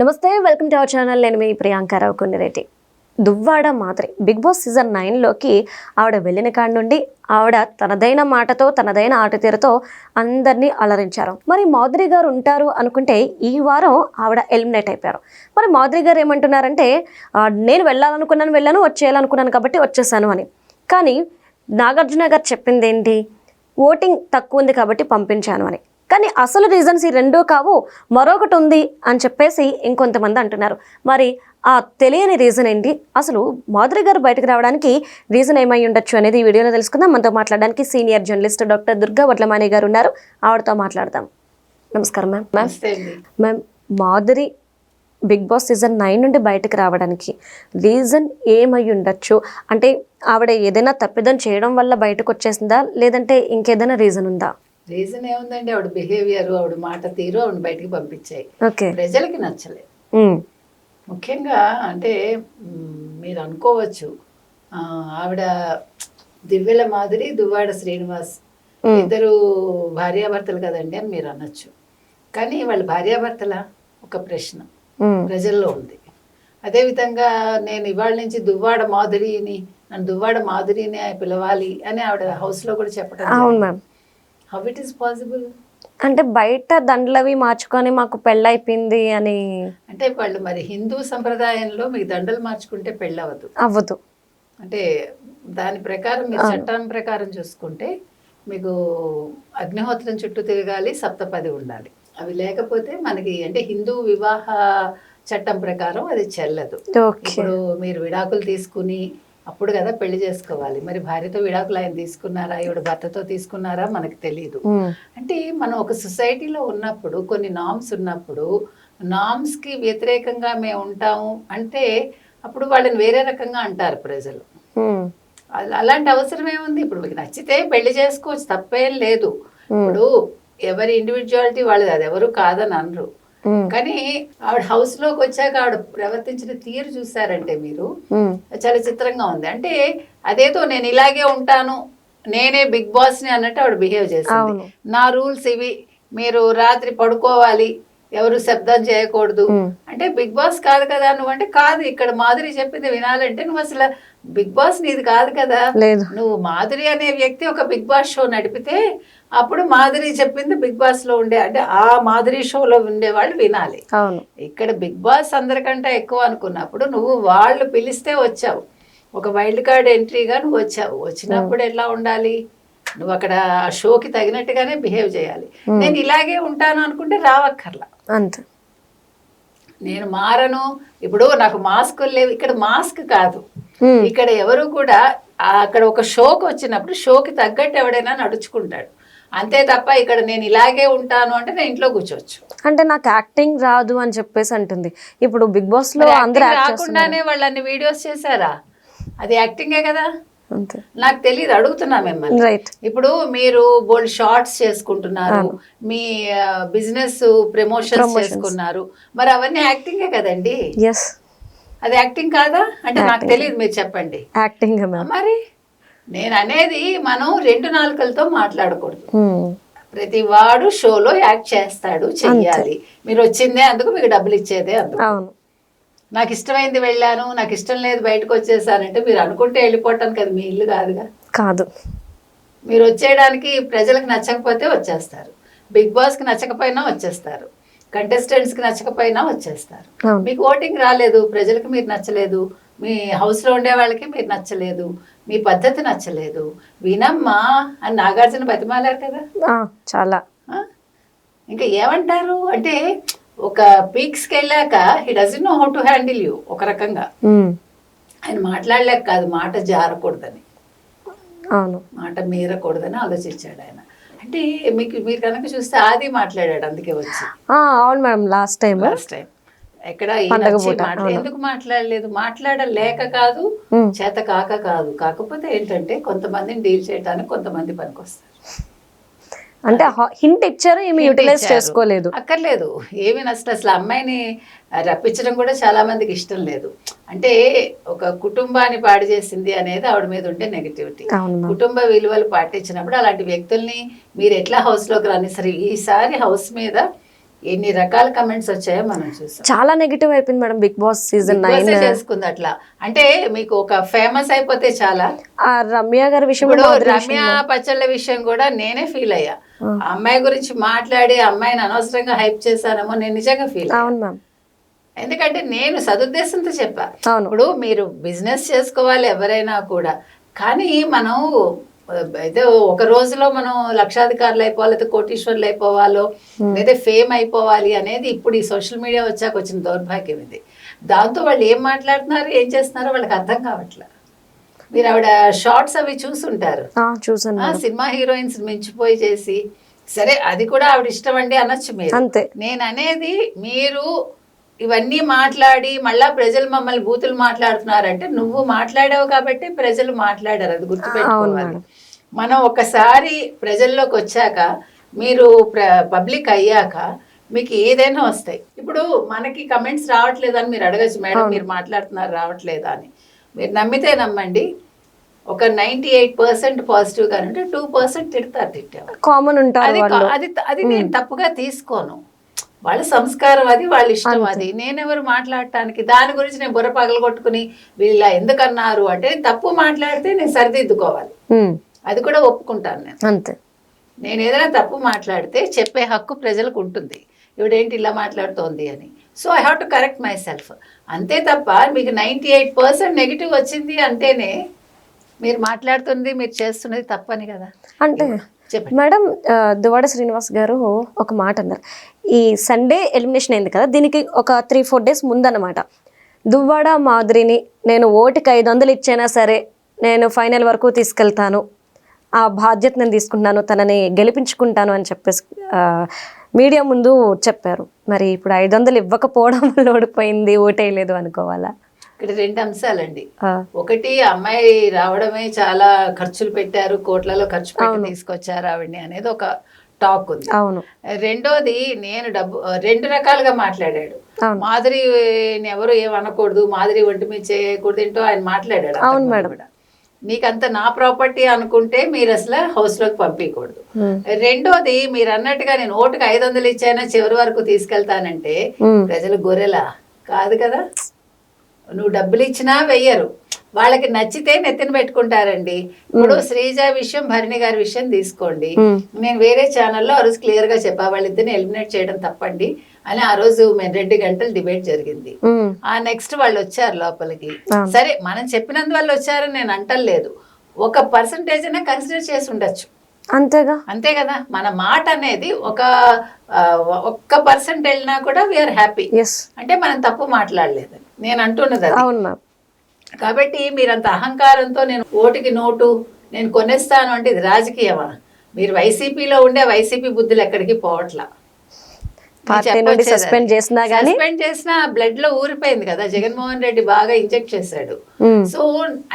నమస్తే welcome to our channel. నేను మీ ప్రియాంకారావు కొన్నిరెడ్డి దువ్వాడ మాదిరి బిగ్ బాస్ సీజన్ నైన్లోకి ఆవిడ వెళ్ళిన కాడి నుండి ఆవిడ తనదైన మాటతో తనదైన ఆటతీరుతో అందరినీ అలరించారు. మరి మాధురి గారు ఉంటారు అనుకుంటే ఈ వారం ఆవిడ ఎలిమినేట్ అయిపోయారు. మరి మాధురి గారు ఏమంటున్నారంటే నేను వెళ్ళాలనుకున్నాను వెళ్ళాను వచ్చేయాలనుకున్నాను కాబట్టి వచ్చేసాను అని. కానీ నాగార్జున గారు చెప్పింది ఏంటి ఓటింగ్ తక్కువ ఉంది కాబట్టి పంపించాను అని. కానీ అసలు రీజన్స్ ఈ రెండూ కావు. మరొకటి ఉంది అని చెప్పేసి ఇంకొంతమంది అంటున్నారు. మరి ఆ తెలియని రీజన్ ఏంటి? అసలు మాధురి గారు బయటకు రావడానికి రీజన్ ఏమై ఉండొచ్చు అనేది ఈ వీడియోలో తెలుసుకుందాం. మనతో మాట్లాడడానికి senior journalist doctor Durga Vadlamani garu ఉన్నారు. ఆవిడతో మాట్లాడదాం. నమస్కారం ma'am. Ma'am ma'am Madhuri Bigg Boss season nine నుండి బయటకు రావడానికి రీజన్ ఏమై ఉండొచ్చు? అంటే ఆవిడ ఏదైనా తప్పిదం చేయడం వల్ల బయటకు వచ్చేసిందా? లేదంటే ఇంకేదైనా రీజన్ ఉందా? రీజన్ ఏముందండి? ఆవిడ బిహేవియర్ ఆవిడ మాట తీరు ఆవిడ బయటికి పంపించాయి. ప్రజలకి నచ్చలేదు. ముఖ్యంగా అంటే మీరు అనుకోవచ్చు ఆవిడ దివ్యల మాదిరి దువ్వాడ శ్రీనివాస్ ఇద్దరు భార్యాభర్తలు కదండి అని మీరు అనొచ్చు. కానీ వాళ్ళ భార్యాభర్తల ఒక ప్రశ్న ప్రజల్లో ఉంది. అదేవిధంగా నేను ఇవాళ నుంచి దువ్వాడ మాధురిని నన్ను దువ్వాడ మాధురిని పిలవాలి అని ఆవిడ హౌస్లో కూడా చెప్పడం అవును హౌ ఇట్ ఈస్ పాసిబుల్ అంటే బయట దండలవి మార్చుకొని మాకు పెళ్ళైపోయింది అని అంటే వాళ్ళు మరి హిందూ సంప్రదాయంలో మీకు దండలు మార్చుకుంటే పెళ్ళవద్దు అవ్వదు. అంటే దాని ప్రకారం మీరు చట్టం ప్రకారం చూసుకుంటే మీకు అగ్నిహోత్రం చుట్టూ తిరగాలి సప్తపది ఉండాలి. అవి లేకపోతే మనకి అంటే హిందూ వివాహ చట్టం ప్రకారం అది చెల్లదు. ఇప్పుడు మీరు విడాకులు తీసుకుని అప్పుడు కదా పెళ్ళి చేసుకోవాలి. మరి భార్యతో విడాకులు ఆయన తీసుకున్నారా? ఈవిడ భర్తతో తీసుకున్నారా? మనకు తెలియదు అంటే మనం ఒక సొసైటీలో ఉన్నప్పుడు కొన్ని నామ్స్ ఉన్నప్పుడు నామ్స్కి వ్యతిరేకంగా మేము ఉంటాము అంటే అప్పుడు వాళ్ళని వేరే రకంగా అంటారు ప్రజలు. అల- అలాంటి అవసరం ఏముంది? ఇప్పుడు మీకు నచ్చితే పెళ్ళి చేసుకోవచ్చు తప్పేం లేదు. ఇప్పుడు ఎవరి ఇండివిజువాలిటీ వాళ్ళది అది ఎవరు కాదని అనరు. కానీ ఆవిడ హౌస్లోకి వచ్చాక ఆవిడ ప్రవర్తించిన తీరు చూసారంటే మీరు? చాలా చిత్రంగా ఉంది. అంటే అదేదో నేను ఇలాగే ఉంటాను నేనే బిగ్ బాస్ని అన్నట్టు ఆవిడ బిహేవ్ చేసింది. నా రూల్స్ ఇవి మీరు రాత్రి పడుకోవాలి ఎవరు శబ్దం చేయకూడదు. అంటే బిగ్ బాస్ కాదు కదా నువ్వు అంటే కాదు ఇక్కడ మాధురి చెప్పింది వినాలంటే నువ్వు అసలు బిగ్ బాస్ నీది కాదు కదా. లేదు. నువ్వు మాధురి అనే వ్యక్తి ఒక బిగ్ బాస్ షో నడిపితే అప్పుడు మాధురి చెప్పింది బిగ్ బాస్లో ఉండే అంటే ఆ మాధురి షోలో ఉండే వాళ్ళు వినాలి. అవును. ఇక్కడ బిగ్ బాస్ అందరికంటే ఎక్కువ అనుకున్నప్పుడు నువ్వు వాళ్ళు పిలిస్తే వచ్చావు. ఒక వైల్డ్ కార్డ్ ఎంట్రీగా నువ్వు వచ్చావు. వచ్చినప్పుడు ఎలా ఉండాలి? నువ్వు అక్కడ ఆ షోకి తగినట్టుగానే బిహేవ్ చేయాలి. నేను ఇలాగే ఉంటాను అనుకుంటే రావక్కర్లా. అంతే. నేను మారను. ఇప్పుడు నాకు మాస్కులు లేవు. ఇక్కడ మాస్క్ కాదు. ఇక్కడ ఎవరు కూడా అక్కడ ఒక షోకి వచ్చినప్పుడు షోకి తగ్గట్టు ఎవడైనా నడుచుకుంటాడు. అంతే తప్ప ఇక్కడ నేను ఇలాగే ఉంటాను అంటే నేను ఇంట్లో కూర్చోవచ్చు. అంటే నాకు యాక్టింగ్ రాదు అని చెప్పేసి అంటుంది. ఇప్పుడు బిగ్ బాస్లో అందరూ రాకుండానే వాళ్ళు అన్ని వీడియోస్ చేశారా? అది యాక్టింగే కదా? నాకు తెలియదు అడుగుతున్నా మిమ్మల్ని. ఇప్పుడు మీరు బోల్డ్ షార్ట్స్ చేసుకుంటున్నారు మీ బిజినెస్ ప్రమోషన్స్ చేసుకున్నారు. మరి అవన్నీ యాక్టింగే కదండి? అది యాక్టింగ్ కాదా? అంటే నాకు తెలియదు మీరు చెప్పండి. యాక్టింగ్ మరి నేను అనేది మనం రెండు నాలుకలతో మాట్లాడకూడదు. ప్రతి వాడు షోలో యాక్ట్ చేస్తాడు చెయ్యాలి. మీరు వచ్చిందే అందుకు మీకు డబ్బులు ఇచ్చేదే అందుకు. నాకు ఇష్టమైంది వెళ్ళాను నాకు ఇష్టం లేదు బయటకు వచ్చేసానంటే మీరు అనుకుంటే వెళ్ళిపోవటానికి అది మీ ఇల్లు కాదుగా. కాదు. మీరు వచ్చేయడానికి ప్రజలకు నచ్చకపోతే వచ్చేస్తారు. బిగ్ బాస్కి నచ్చకపోయినా వచ్చేస్తారు. కంటెస్టెంట్స్కి నచ్చకపోయినా వచ్చేస్తారు. మీకు ఓటింగ్ రాలేదు ప్రజలకు మీరు నచ్చలేదు మీ హౌస్లో ఉండే వాళ్ళకి మీరు నచ్చలేదు మీ పద్ధతి నచ్చలేదు వినమ్మా అని నాగార్జున బతిమాలారు కదా? చాలా? ఇంకా ఏమంటారు? అంటే ఒక పీక్స్కి వెళ్ళాక he doesn't know how to handle you ఒక రకంగా. ఆయన మాట్లాడలేక కాదు మాట జారకూడదని. మాట మీరకూడదని ఆలోచించాడు ఆయన. అంటే మీకు మీరు కనుక చూస్తే ఆది మాట్లాడాడు అందుకే వచ్చి. ఆ, అవును madam last time last time ఎక్కడ ఎందుకు మాట్లాడలేదు? మాట్లాడలేక కాదు చేత కాక కాదు. కాకపోతే ఏంటంటే కొంతమందిని డీల్ చేయడానికి కొంతమంది పనికొస్తారు. అంటే హింట్ ఇచ్చారు ఏమి యూటిలైజ్. చేసుకోలేదు. అక్కర్లేదు. ఏమి నష్టం. అసలు అమ్మాయిని రప్పించడం కూడా చాలా మందికి ఇష్టం లేదు. అంటే ఒక కుటుంబాన్ని పాడు చేసింది అనేది ఆవిడ మీద ఉండే నెగిటివిటీ కుటుంబ విలువలు పాటించినప్పుడు అలాంటి వ్యక్తుల్ని మీరు ఎట్లా హౌస్లోకి రాని సరే ఈసారి హౌస్ మీద ఎన్ని రకాల కమెంట్స్ వచ్చాయో మనం చూసాం. చాలా నెగిటివ్ అయిపోయింది madam Bigg Boss season nine చేసుకుంది అట్లా. అంటే మీకు ఒక ఫేమస్ అయిపోతే చాలా. ఆ రమ్య గారి విషయం రమ్య పచ్చళ్ళ విషయం కూడా నేనే ఫీల్ అయ్యా. అమ్మాయి గురించి మాట్లాడి అమ్మాయిని అనవసరంగా హైప్ చేశానేమో నేను నిజంగా ఫీల్ అవును మ్యామ్ ఎందుకంటే నేను సదుద్దేశంతో చెప్పా. ఇప్పుడు మీరు బిజినెస్ చేసుకోవాలి ఎవరైనా కూడా. కానీ మనం అయితే ఒక రోజులో మనం లక్షాధికారులు అయిపోవాలి కోటీశ్వర్లు అయిపోవాలో లేదా ఫేమ్ అయిపోవాలి అనేది ఇప్పుడు ఈ సోషల్ మీడియా వచ్చాక వచ్చిన దౌర్భాగ్యం ఇది. దాంతో వాళ్ళు ఏం మాట్లాడుతున్నారు ఏం చేస్తున్నారో వాళ్ళకి అర్థం కావట్లే. మీరు ఆవిడ షార్ట్స్ అవి చూసుంటారు. సినిమా హీరోయిన్స్ మించిపోయి చేసి సరే అది కూడా ఆవిడ ఇష్టం అండి అనొచ్చు మీరు. అంతే. నేను అనేది మీరు ఇవన్నీ మాట్లాడి మళ్ళా ప్రజలు మమ్మల్ని బూతులు మాట్లాడుతున్నారంటే నువ్వు మాట్లాడావు కాబట్టి ప్రజలు మాట్లాడారు అది గుర్తుపెట్టుకోవాలి. మనం ఒకసారి ప్రజల్లోకి వచ్చాక మీరు పబ్లిక్ అయ్యాక మీకు ఏదైనా వస్తాయి. ఇప్పుడు మనకి కమెంట్స్ రావట్లేదని మీరు అడగచ్చు మేడం మీరు మాట్లాడుతున్నారు రావట్లేదా అని. మీరు నమ్మితే నమ్మండి. ఒక నైంటీ ఎయిట్ పర్సెంట్ పాజిటివ్గా ఉంటే టూ పర్సెంట్ తిడతారు తిట్టారు కామన్ ఉంటారు అది అది అది నేను తప్పుగా తీసుకోను. వాళ్ళ సంస్కారం అది వాళ్ళ ఇష్టం అది. నేనెవరు మాట్లాడటానికి? దాని గురించి నేను బుర్ర పగలగొట్టుకుని వీళ్ళు ఇలా ఎందుకు అన్నారు అంటే తప్పు మాట్లాడితే నేను సరిదిద్దుకోవాలి. అది కూడా ఒప్పుకుంటాను నేను. అంతే. నేను ఏదైనా తప్పు మాట్లాడితే చెప్పే హక్కు ప్రజలకు ఉంటుంది. ఇవిడేంటి ఇలా మాట్లాడుతోంది అని. So I have to correct my self అంతే తప్ప మీకు నైంటీ ఎయిట్ పర్సెంట్ నెగిటివ్ వచ్చింది అంటేనే మీరు మాట్లాడుతుంది మీరు చేస్తున్నది తప్పని కదా. అంటే చెప్పండి. మేడం ఆ, దువ్వాడ శ్రీనివాస్ గారు ఒక మాట అన్నారు. ఈ సండే ఎలిమినేషన్ అయింది కదా దీనికి ఒక త్రీ ఫోర్ డేస్ ముందన్నమాట. దువ్వాడ మాధురిని నేను ఓటుకి ఐదు వందలు ఇచ్చైనా సరే నేను ఫైనల్ వరకు తీసుకెళ్తాను. ఆ బాధ్యత నేను తీసుకుంటాను తనని గెలిపించుకుంటాను అని చెప్పేసి మీడియా ముందు చెప్పారు. మరి ఇప్పుడు ఐదు వందలు ఇవ్వకపోవడం వల్ల ఓడిపోయింది ఓటేయలేదు అనుకోవాలా? ఇక్కడ రెండు అంశాలండి. ఒకటి అమ్మాయి రావడమే చాలా ఖర్చులు పెట్టారు కోట్లలో ఖర్చు పెట్టి తీసుకొచ్చారు ఆవిడ్ని అనేది ఒక టాక్ ఉంది. అవును. రెండోది నేను డబ్బు రెండు రకాలుగా మాట్లాడాడు. మాదిరిని ఎవరు ఏమనకూడదు మాదిరి ఒంటి మీద చేయకూడదు ఏంటో ఆయన మాట్లాడాడు అవును మేడం. నీకంత నా ప్రాపర్టీ అనుకుంటే మీరు అసలు హౌస్లోకి పంపించకూడదు ఉమ్, రెండోది మీరు అన్నట్టుగా నేను ఓటుకు ఐదు వందలు ఇచ్చానా చివరి వరకు తీసుకెళ్తానంటే ఉమ్, ప్రజలు గొర్రెలా? కాదు కదా. నువ్వు డబ్బులు ఇచ్చినా వెయ్యరు. వాళ్ళకి నచ్చితే నెత్తిన పెట్టుకుంటారండి. ఇప్పుడు శ్రీజ విషయం భరణి గారి విషయం తీసుకోండి. నేను వేరే ఛానల్లో ఆ రోజు క్లియర్గా చెప్పా. వాళ్ళిద్దరిని ఎలిమినేట్ చేయడం తప్పండి. అని ఆ రోజు మేము రెండు గంటలు డిబేట్ జరిగింది. ఆ నెక్స్ట్ వాళ్ళు వచ్చారు లోపలికి. సరే మనం చెప్పినందువల్ల వచ్చారని నేను అంటలేదు ఒక పర్సంటేజ్ అయినా కన్సిడర్ చేసి ఉండొచ్చు. అంతేగా? అంతే కదా? మన మాట అనేది ఒక ఒక్క పర్సెంట్ వెళ్ళినా కూడా వీఆర్ హ్యాపీ అంటే మనం తప్పు మాట్లాడలేదు. నేను అంటున్నది కాబట్టి మీరంత అహంకారంతో నేను ఓటుకి నోటు నేను కొనేస్తాను అంటే ఇది రాజకీయమా? మీరు వైసీపీలో ఉండే వైసీపీ బుద్ధులు ఎక్కడికి పోవట్లా? పార్టీ నుండి సస్పెండ్ చేసినా గానీ సస్పెండ్ చేసిన బ్లడ్లో ఊరిపోయింది కదా. జగన్మోహన్ రెడ్డి బాగా ఇంజెక్ట్ చేశాడు. సో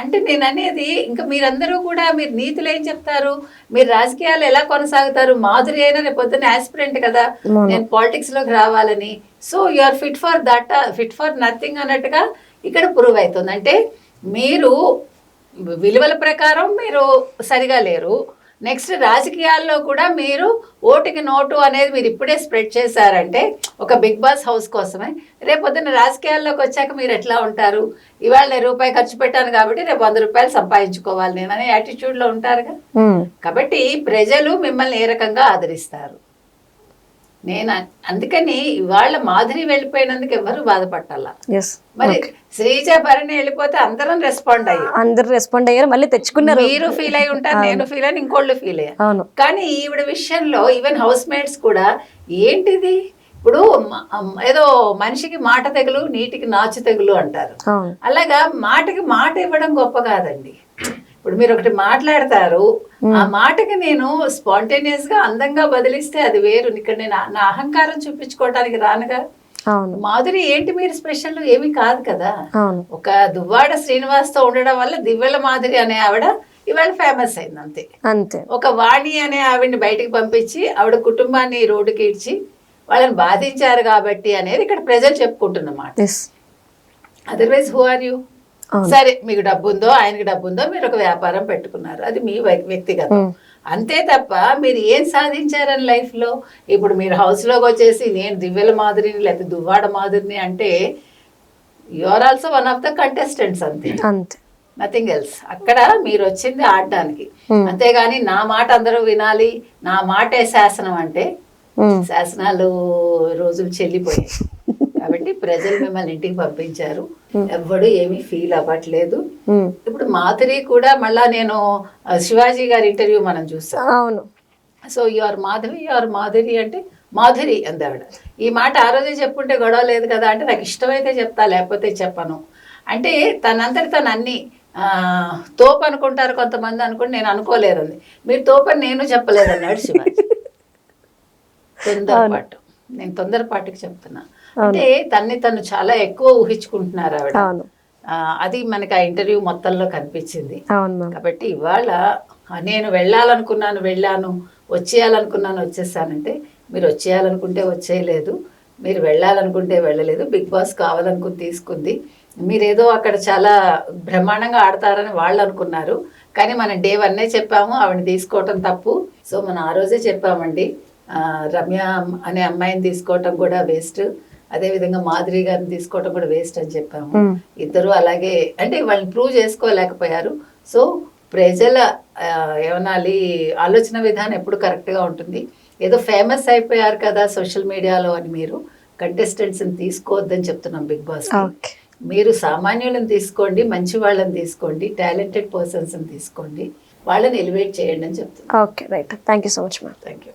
అంటే నేను అనేది ఇంకా మీరందరూ కూడా మీరు నీతులు ఏం చెప్తారు? మీరు రాజకీయాలు ఎలా కొనసాగుతారు? మాధురి అయినా రేపు పొద్దున్న ఆస్పిరెంట్ కదా. నేను పాలిటిక్స్లోకి రావాలని. So you are fit for that fit for nothing అన్నట్టుగా ఇక్కడ ప్రూవ్ అవుతుంది. అంటే మీరు విలువల ప్రకారం మీరు సరిగా లేరు. నెక్స్ట్ రాజకీయాల్లో కూడా మీరు ఓటుకి నోటు అనేది మీరు ఇప్పుడే స్ప్రెడ్ చేశారంటే ఒక బిగ్ బాస్ హౌస్ కోసమే. రేపు పొద్దున్న రాజకీయాల్లోకి వచ్చాక మీరు ఎట్లా ఉంటారు? ఇవాళ నేను రూపాయి ఖర్చు పెట్టాను కాబట్టి రేపు వంద రూపాయలు సంపాదించుకోవాలి నేను అనే యాటిట్యూడ్లో ఉంటారుగా. కాబట్టి ప్రజలు మిమ్మల్ని ఏ రకంగా ఆదరిస్తారు? నేను అందుకని ఇవాళ మాధురి వెళ్ళిపోయినందుకు ఎవరు బాధపట్టాల ఎస్ మరి శ్రీజ భరణి వెళ్ళిపోతే అందరం రెస్పాండ్ అయ్యాం. అందరు రెస్పాండ్ అయ్యారు మళ్ళీ తెచ్చుకున్నారు. మీరు ఫీల్ అయి ఉంటారు నేను ఫీల్ అని ఇంకోళ్ళు ఫీల్ అయ్యారు. కానీ ఈవిడ విషయంలో ఈవెన్ హౌస్ మేట్స్ కూడా ఏంటిది? ఇప్పుడు ఏదో మనిషికి మాట తెగులు నీటికి నాచు తెగులు అంటారు. అలాగా మాటకి మాట ఇవ్వడం గొప్ప కాదండి. ఇప్పుడు మీరు ఒకటి మాట్లాడతారు. ఆ మాటకి నేను స్పాంటేనియస్గా అందంగా బదిలిస్తే అది వేరు. ఇక్కడ నేను నా అహంకారం చూపించుకోవడానికి రానుగా అవును. మాధురి ఏంటి మీరు స్పెషల్ ఏమీ కాదు కదా. ఒక దువ్వాడ శ్రీనివాస్తో ఉండడం వల్ల దివ్యల మాధురి అనే ఆవిడ ఇవాళ ఫేమస్ అయింది అంతే. అంతే ఒక వాణి అనే ఆవిడని బయటికి పంపించి ఆవిడ కుటుంబాన్ని రోడ్డుకి ఇడ్చి వాళ్ళని బాధించారు కాబట్టి అనేది ఇక్కడ ప్రజలు చెప్పుకుంటున్నమాట. Otherwise who are you. సరే మీకు డబ్బు ఉందో ఆయనకి డబ్బు ఉందో మీరు ఒక వ్యాపారం పెట్టుకున్నారు. అది మీ వ్య- వ్యక్తిగతం. అంతే తప్ప మీరు ఏం సాధించారని లైఫ్లో? ఇప్పుడు మీరు హౌస్లోకి వచ్చేసి నేను దివ్యల మాదిరిని లేకపోతే దువ్వాడ మాదిరిని అంటే you are also one of the contestants అంతే. అంతే. నథింగ్ ఎల్స్ అక్కడ మీరు వచ్చింది ఆడడానికి. అంతేగాని నా మాట అందరూ వినాలి నా మాటే శాసనం అంటే శాసనాలు రోజులు చెల్లిపోయాయి. కాబట్టి ప్రజలు మిమ్మల్ని ఇంటికి పంపించారు. ఎవ్వడు ఏమీ ఫీల్ అవ్వట్లేదు. ఇప్పుడు మాధురి కూడా మళ్ళా నేను శివాజీ గారి ఇంటర్వ్యూ మనం చూసాం. అవును. So your Madhavi your Madhuri అంటే మాధురి అందావిడ. ఈ మాట ఆ రోజే చెప్పుంటే గొడవ లేదు కదా అంటే నాకు ఇష్టమైతే చెప్తా లేకపోతే చెప్పను. అంటే తనంతటి తను అన్ని తోపు అనుకుంటారు కొంతమంది అనుకుంటే నేను అనుకోలేదండి మీరు తోపని నేను చెప్పలేదన్నాడు శివాజీ. తొందరపాటు. నేను తొందరపాటుకి చెప్తున్నా. అంటే తన్ని తను చాలా ఎక్కువ ఊహించుకుంటున్నారు ఆవిడ. అది మనకి ఆ ఇంటర్వ్యూ మొత్తంలో కనిపించింది. కాబట్టి ఇవాళ నేను వెళ్ళాలనుకున్నాను వెళ్ళాను వచ్చేయాలనుకున్నాను వచ్చేసానంటే మీరు వచ్చేయాలనుకుంటే వచ్చేయలేదు మీరు వెళ్ళాలనుకుంటే వెళ్ళలేదు బిగ్ బాస్ కావాలనుకుని తీసుకుంది. మీరేదో అక్కడ చాలా బ్రహ్మాండంగా ఆడతారని వాళ్ళు అనుకున్నారు. కానీ మనం డే వన్నే చెప్పాము ఆవిడని తీసుకోవటం తప్పు. సో మనం ఆ రోజే చెప్పామండి రమ్య అనే అమ్మాయిని తీసుకోవటం కూడా వేస్ట్. అదేవిధంగా మాధురి గారిని తీసుకోవటం కూడా వేస్ట్ అని చెప్పాము. ఇద్దరు అలాగే అంటే వాళ్ళని ప్రూవ్ చేసుకోలేకపోయారు. సో ప్రజల ఏమనాలి ఆలోచన విధానం ఎప్పుడు కరెక్ట్గా ఉంటుంది. ఏదో ఫేమస్ అయిపోయారు కదా సోషల్ మీడియాలో అని మీరు కంటెస్టెంట్స్ని తీసుకోవద్దని చెప్తున్నాం బిగ్ బాస్ మీరు సామాన్యులను తీసుకోండి మంచి వాళ్ళని తీసుకోండి టాలెంటెడ్ పర్సన్స్ని తీసుకోండి. వాళ్ళని ఎలివేట్ చేయండి అని చెప్తున్నాం. Okay right. Thank you so much ma'am. Thank you.